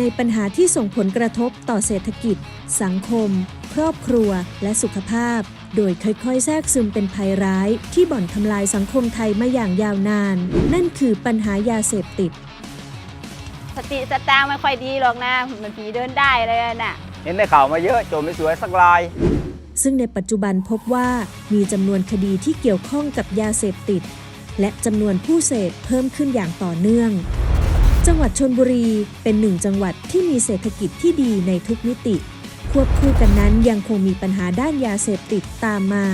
นึ่งในปัญหาที่ส่งผลกระทบต่อเศรษฐกิจ สังคม ครอบครัว และสุขภาพ โดยค่อยๆ แทรกซึมเป็นภัยร้าย ที่บ่อนทำลายสังคมไทยมาอย่างยาวนาน นั่นคือปัญหายาเสพติด สติสตางค์ไม่ค่อยดีหรอกนะเหมันผีเดินได้เลยน่ะ เห็นในข่าวมาเยอะโจมไม่สวยสักลาย ซึ่งในปัจจุบันพบว่ามีจำนวนคดีที่เกี่ยวข้องกับยาเสพติด และจำนวนผู้เสพเพิ่มขึ้นอย่างต่อเนื่อง จังหวัดชนบุรีเป็นหนึ่งจังหวัดที่มีเศรษฐกิจที่ดีในทุกมิติ ควบคู่กันนั้นยังคงมีปัญหาด้านยาเสพติดตามมา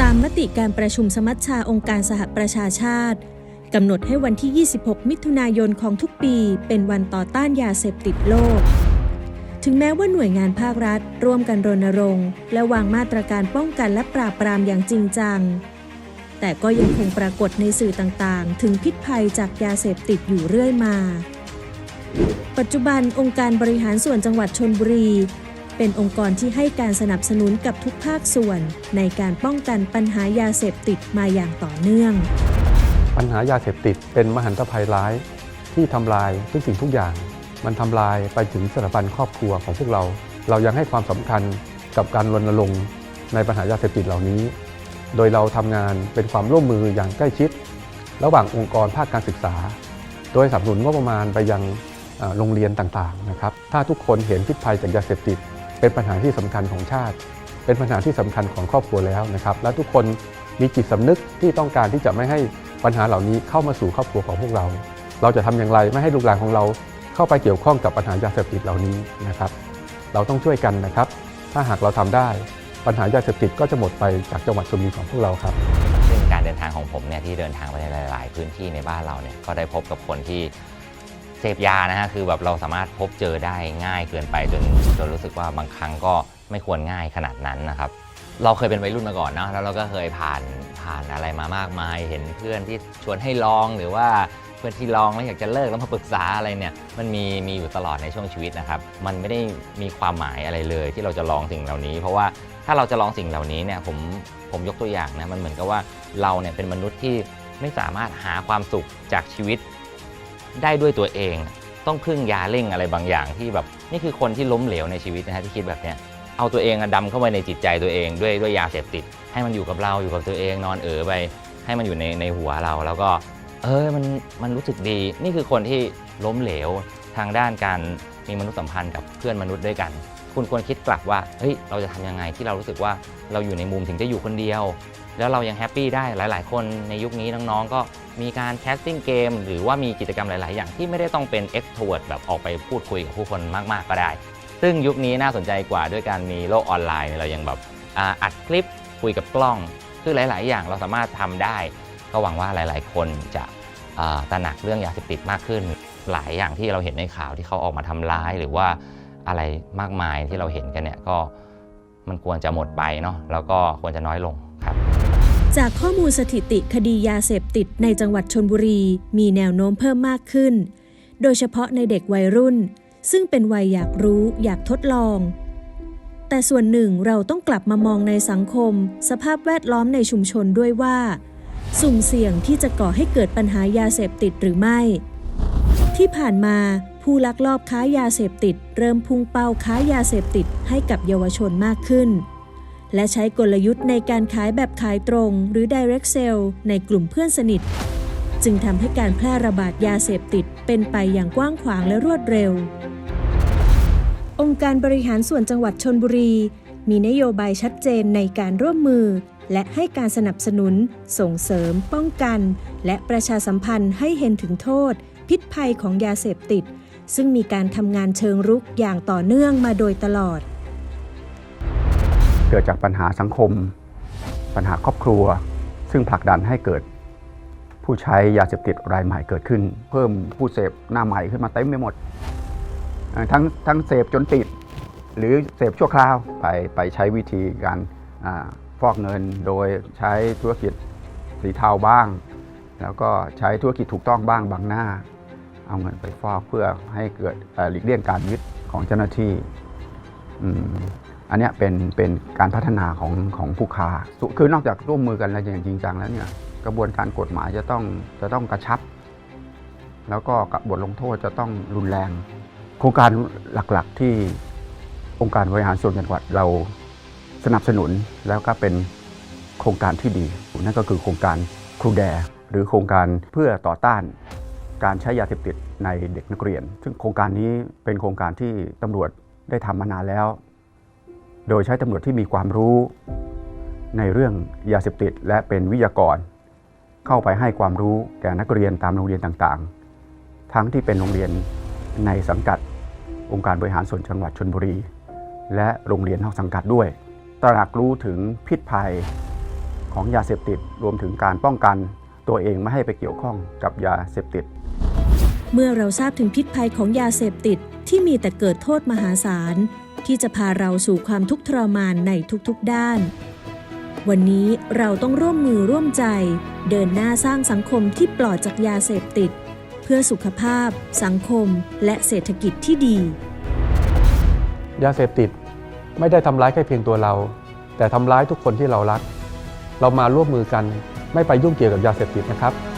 ตามมติการประชุมสมัชชาองค์การสหประชาชาติกำหนดให้วันที่ 26 มิถุนายนของทุกปีเป็นวันต่อต้านยาเสพติดโลก ถึงแม้ว่าหน่วยงานภาครัฐ ร่วมกันรณรงค์ และวางมาตรการป้องกันและปราบปรามอย่างจริงจัง แต่ก็ยังคงปรากฏในสื่อต่างๆ ถึงพิษภัยจากยาเสพติดอยู่เรื่อยมา ปัจจุบันองค์การบริหารส่วนจังหวัดชนบุรี เป็นองค์กรที่ให้การสนับสนุนกับทุกภาคส่วน ในการป้องกันปัญหายาเสพติดมาอย่างต่อเนื่อง ปัญหายาเสพติดเป็นมหันตภัยร้ายที่ทำลายทุกสิ่งทุกอย่าง มันทำลายไปถึงสถาบันครอบครัวของพวกเรา เรายังให้ความสำคัญกับการรณรงค์ในปัญหายาเสพติดเหล่านี้ โดยเราทำงานเป็นความร่วมมืออย่างใกล้ชิด ระหว่างองค์กรภาคการศึกษา โดยสนับสนุนงบประมาณไปยังโรงเรียนต่างๆนะครับ ถ้าทุกคนเห็นพิษภัยจากยาเสพติด เป็นปัญหาที่สำคัญของชาติ เป็นปัญหาที่สำคัญของครอบครัวแล้วนะครับ และทุกคนมีจิตสำนึกที่ต้องการที่จะไม่ให้ปัญหาเหล่านี้เข้ามาสู่ครอบครัวของพวกเรา เราจะทำอย่างไรไม่ให้ลูกหลานของเราเข้าไปเกี่ยวข้องกับปัญหายาเสพติดเหล่านี้นะครับ เราต้องช่วยกันนะครับ ถ้าหากเราทำได้ ปัญหายาเสพติดก็จะหมดไปจากจังหวัดชลบุรีของพวกเราครับ ซึ่งการเดินทางของผมเนี่ยที่เดินทางไปในหลาย ๆ พื้นที่ในบ้านเราเนี่ยก็ได้พบกับคนที่เสพยานะฮะคือแบบเราสามารถพบเจอได้ง่ายเกินไปจนจนรู้สึกว่าบางครั้งก็ไม่ควรง่ายขนาดนั้นนะครับ เราเคยเป็นวัยรุ่นมาก่อนเนอะแล้วเราก็เคยผ่านผ่านอะไรมามากมาย เห็นเพื่อนที่ชวนให้ลองหรือว่าเพื่อนที่ลองแล้วอยากจะเลิกแล้วมาปรึกษาอะไรเนี่ย มันมีมีอยู่ตลอดในช่วงชีวิตนะครับ มันไม่ได้มีความหมายอะไรเลยที่เราจะลองสิ่งเหล่านี้ เพราะว่า ถ้าเราจะลองสิ่งเหล่านี้เนี่ยผมผมยกตัวอย่างนะมันเหมือนกับว่าเราเนี่ยเป็นมนุษย์ที่ไม่สามารถหาความสุขจากชีวิตได้ด้วยตัวเอง ต้องพึ่งยาเร่งอะไรบางอย่างที่แบบนี่คือคนที่ล้มเหลวในชีวิตนะฮะที่คิดแบบเนี้ยเอาตัวเองอะดำเข้าไปในจิตใจตัวเองด้วยด้วยยาเสพติด ให้มันอยู่กับเราอยู่กับตัวเองนอนเอ๋อไป ให้มันอยู่ในในหัวเรา แล้วก็ เออมันมันรู้สึกดี นี่คือคนที่ล้มเหลวทางด้านการมีมนุษยสัมพันธ์กับเพื่อนมนุษย์ด้วยกัน คุณควรคิดกลับว่าเฮ้ยเราจะทำยังไงที่เรารู้สึกว่าเราอยู่ในมุมถึงจะอยู่คนเดียว แล้วเรายังแฮปปี้ได้หลาย ๆ คนในยุคนี้น้องๆก็มีการแคสติ้งเกมหรือว่ามีกิจกรรมหลาย ๆ อย่างที่ไม่ได้ต้องเป็น e x t r o v e r t แบบออกไปพูดคุยกับผู้คนมาก ๆ ก็ได้ ซึ่งยุคนี้น่าสนใจกว่าด้วยการมีโลกออนไลน์เรายังแบบอัดคลิปคุยกับกล้อง คือหลาย ๆ อย่างเราสามารถทำได้ ก็หวังว่าหลาย ๆ คนจะตระหนักเรื่องยาเสพติดมากขึ้น หลายอย่างที่เราเห็นในข่าวที่เขาออกมาทำร้ายหรือว่า อะไรมากมายที่เราเห็นกันเนี่ยก็มันควรจะหมดไปเนาะแล้วก็ควรจะน้อยลงครับจากข้อมูลสถิติคดียาเสพติดในจังหวัดชนบุรี มีแนวโน้มเพิ่มมากขึ้น โดยเฉพาะในเด็กวัยรุ่น ซึ่งเป็นวัยอยากรู้อยากทดลอง แต่ส่วนหนึ่งเราต้องกลับมามองในสังคม สภาพแวดล้อมในชุมชนด้วยว่า สุ่มเสี่ยงที่จะก่อให้เกิดปัญหายาเสพติดหรือไม่ ที่ผ่านมา ผู้ลักลอบค้ายาเสพติด เริ่มพุ่งเป้าค้ายาเสพติดให้กับเยาวชนมากขึ้น และใช้กลยุทธ์ในการขายแบบขายตรง หรือ direct sell ในกลุ่มเพื่อนสนิท จึงทำให้การแพร่ระบาดยาเสพติดเป็นไปอย่างกว้างขวางและรวดเร็ว องค์การบริหารส่วนจังหวัดชนบุรี มีนโยบายชัดเจนในการร่วมมือ และให้การสนับสนุน ส่งเสริม ป้องกัน และประชาสัมพันธ์ให้เห็นถึงโทษ พิษภัยของยาเสพติด ซึ่งมีการทำงานเชิงรุกอย่างต่อเนื่องมาโดยตลอด เกิดจากปัญหาสังคม ปัญหาครอบครัว ซึ่งผลักดันให้เกิด ผู้ใช้ยาเสพติดรายใหม่เกิดขึ้น เพิ่มผู้เสพหน้าใหม่ขึ้นมาเต็มไปหมด ทั้งทั้งเสพจนติด หรือเสพชั่วคราวไปไปใช้วิธีการอฟอกเงินโดยใช้ธุรกิจสีเทาบ้าง แล้วก็ใช้ธุรกิจถูกต้องบ้างบางหน้า เอาเงินไปฟอกเพื่อให้เกิดหลีกเลี่ยงการยึดของเจ้าหน้าที่อันนี้เป็นเป็นการพัฒนาของของผู้ค้า คือนอกจากร่วมมือกันแล้วอย่างจริงจังแล้วเนี่ยกระบวนการกฎหมายจะต้องจะต้องกระชับ แล้วก็กับบทลงโทษจะต้องรุนแรง โครงการหลักๆที่องค์การบริหารส่วนจังหวัดเราสนับสนุนแล้วก็เป็นโครงการที่ดี นั่นก็คือโครงการครูแดหรือโครงการเพื่อต่อต้าน การใช้ยาเสพติดในเด็กนักเรียน ซึ่งโครงการนี้เป็นโครงการที่ตำรวจได้ทำมานานแล้ว โดยใช้ตำรวจที่มีความรู้ในเรื่องยาเสพติดและเป็นวิทยากร เข้าไปให้ความรู้แก่นักเรียนตามโรงเรียนต่างๆ ทั้งที่เป็นโรงเรียนในสังกัดองค์การบริหารส่วนจังหวัดชนบุรี และโรงเรียนนอกสังกัดด้วย ตระหนักรู้ถึงพิษภัยของยาเสพติดรวมถึงการป้องกันตัวเองไม่ให้ไปเกี่ยวข้องกับยาเสพติด เมื่อเราทราบถึงพิษภัยของยาเสพติดที่มีแต่เกิดโทษมหาศาล ที่จะพาเราสู่ความทุกข์ทรมานในทุกๆด้าน วันนี้เราต้องร่วมมือร่วมใจ เดินหน้าสร้างสังคมที่ปลอดจากยาเสพติด เพื่อสุขภาพ สังคม และเศรษฐกิจที่ดี ยาเสพติดไม่ได้ทำร้ายแค่เพียงตัวเรา แต่ทำร้ายทุกคนที่เรารัก เรามาร่วมมือกัน ไม่ไปยุ่งเกี่ยวกับยาเสพติดนะครับ